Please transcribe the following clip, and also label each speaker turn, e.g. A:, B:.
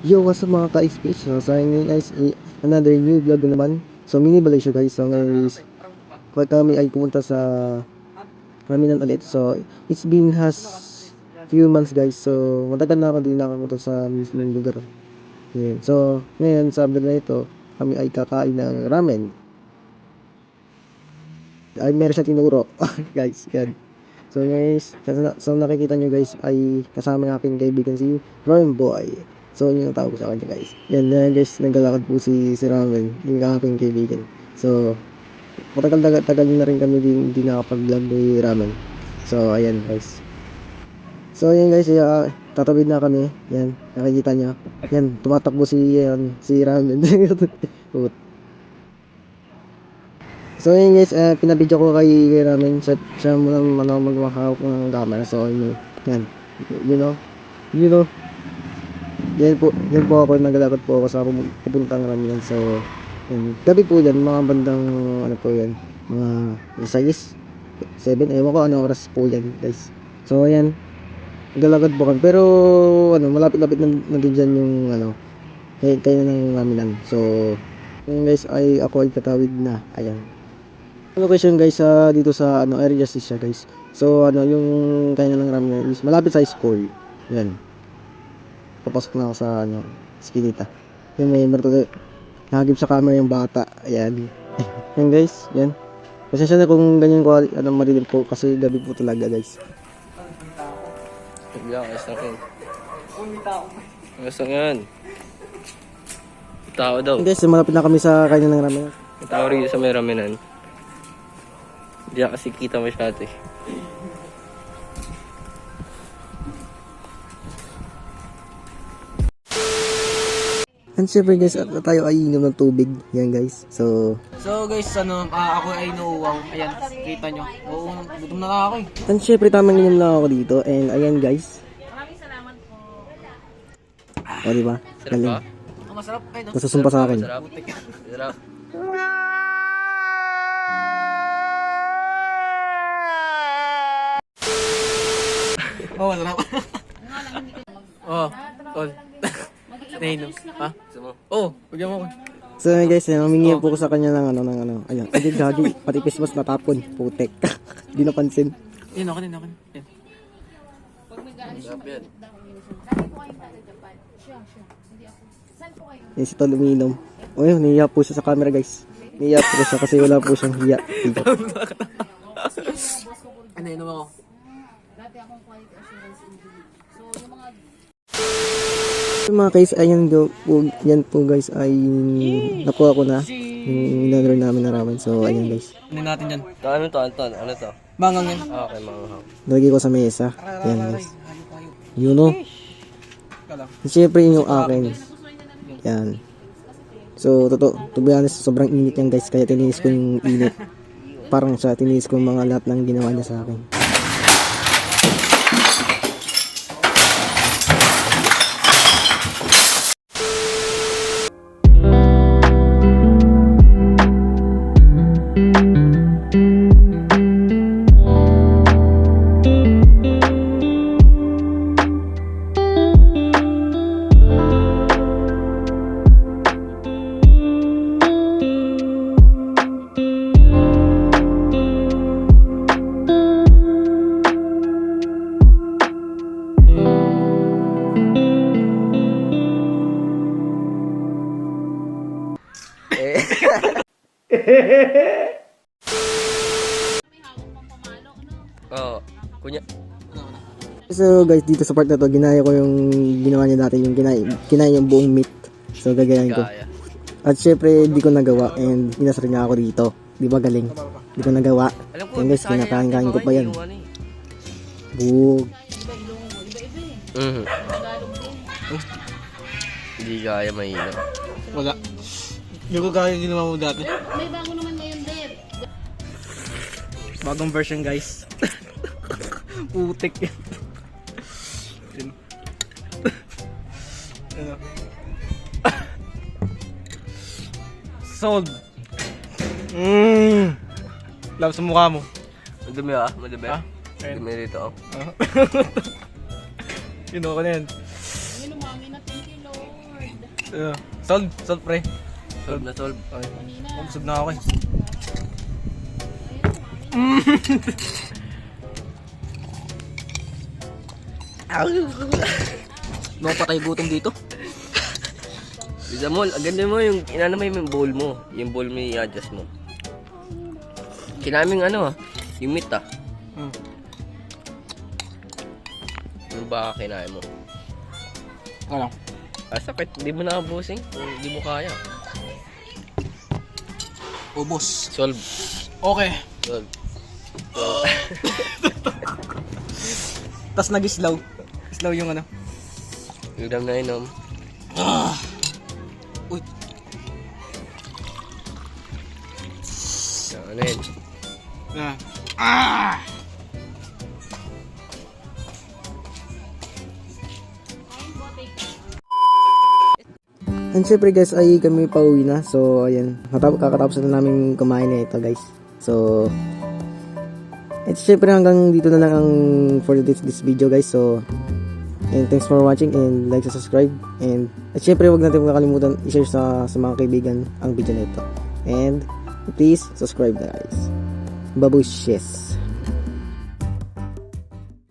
A: Yo, what's up mga ka-space? So, sa ngayon guys, another new vlog na naman. So, mini balay siya guys. So, ngayon is, pag kami ay pumunta sa Raminan ulit. So, it's been has few months guys. So, matagal na ako din nakapunta sa mismong lugar. Yun. So, ngayon sa vlog na ito, kami ay kakain ng ramen. Ay, meron siya tinuro. guys, yan. So guys, sa nakikita nyo guys ay kasama ng aking kaibigan si Ramen Boy. So yun ang tawag ko sa kanya guys. Yan na guys, naglalakad po si, si Ramen, yung aking kaibigan. So, matagal-tagal na rin kami din hindi nakapag-vlog ni Ramen. So ayan guys. So ayan guys, uh, tatawid na kami. Yan, nakikita nyo. Yan, tumatakbo si, yan, si Ramen. So yun guys, uh, pinabidyo ko kay Ramen siya, siya muna ano, magmakahawak ng camera. So yun, yan, you know, you know. Yan po, yan po ako, naglalakad po ako sa pupuntang Ramen. So, yan, gabi po yan, mga bandang, ano po yan, mga 6, 7, ewan ko ano oras po yan guys. So ayan, naglalakad po kami. Pero, ano, malapit-lapit na, nandun dyan yung, ano, kaya, kaya ng Raminan. So, yun guys, ay ako ay tatawid na. Ayan. Location guys sa dito sa ano area siya guys. So ano yung kanya ng ramen is malapit sa school. Yan. Papasok na ako sa ano skinita. Yan may merto nagib sa camera yung bata. Ayan. yan guys, yan. Pasensya na kung ganyan ko ano marilim po kasi gabi po talaga guys.
B: Bigla ka sa akin. Gusto nga yan. Tao daw.
A: Guys, malapit na kami sa kanya ng ramen.
B: Tao rin sa may ramenan. Hindi na kasi kita masyado eh.
A: And syempre guys, tayo ay inom ng tubig. Yan guys. So,
C: So guys, ano, ah, ako ay nauuwaw. Ayan, kita nyo. Oo, gutom na nga ako eh.
A: and syempre tamang inom lang ako dito. And ayan guys. Maraming salamat po. O diba?
B: Sarap ba?
C: Ang masarap. Ay, no?
A: Nasusumpa sa akin.
B: Sarap. Sarap.
C: Oo, oh, masarap. Oo, tol. Nainom. Ha?
B: Mo?
C: Oo, bigyan mo ako.
A: So yun guys, eh, humingi po ko sa kanya ng ano, ng ano. Ayun, ay gagi, pati Christmas natapon, putek. Di napansin.
C: Yan, ako din, ako din. Yan.
B: Yan.
A: Yung si Tol uminom. O yun, niya po siya sa camera guys. Niya po siya kasi wala po siyang hiya. Dito.
C: Ano, inom ako.
A: So mga guys, ayun do, po, yan po guys ay nakuha ko na. Yung in-order namin na ramen. So ayun guys.
C: Ano natin yan?
B: To, ano to? Ano to? Ano to?
C: Mangang yan.
B: Ah, Okay, mga hap.
A: Nalagay ko sa mesa. Yan guys. Yun o. Siyempre yung akin. Yan. So, totoo, to be honest, sobrang init yan guys, kaya tininis ko yung init. Parang siya, tininis ko yung mga lahat ng ginawa niya sa akin.
B: Oo. Kunya.
A: So guys, dito sa part na to, ginaya ko yung ginawa niya dati, yung kinaya, kinaya yung buong meat. So gagayahin ko. At syempre, di ko nagawa and inasar niya ako dito. Di ba galing? Di ko nagawa.
B: Alam
A: guys, kinakain-kain ko pa yan.
B: yung ano eh.
A: Bug.
B: Mhm. Hindi kaya mahirap.
C: Wala. Hindi ko kaya yung ginawa mo dati.
D: May bago naman ngayon, Deb.
C: Bagong version guys. Putik yan. Yun. Ano? Sold. Mmm. Love sa mukha mo.
B: Madumi ah, madumi.
C: Ah, ayun.
B: Madumi dito oh.
C: Yun ako na yan.
D: Ay, lumangin na, thank you, Lord.
C: Uh, solve, solve pre.
B: Solve na solve. Ay.
C: Oh, busog na ako eh. No patay gutom dito.
B: Bisa mo, ganda mo yung, inano mo yung bowl mo. Yung bowl mo i-adjust mo. Kinaming ano ah, yung meat ah.
C: Hmm.
B: Yung baka kinain mo.
C: Ano?
B: Ah, sakit. Hindi mo nakabusing. Hindi mo kaya.
C: Ubos.
B: Solve.
C: Okay.
B: Solve.
C: Tapos nag-slow. Slow yung ano.
B: Inom na inom.
C: Uy.
B: Yan, ano yun?
C: Ah.
A: And syempre guys, ay kami pauwi na. So, ayan. Kakatapos na namin kumain na ito guys. So, at syempre hanggang dito na lang ang for this, this video guys. So, and thanks for watching and like and subscribe. And at syempre wag natin makalimutan i-share sa, sa mga kaibigan ang video na ito. And please subscribe guys. Babushes.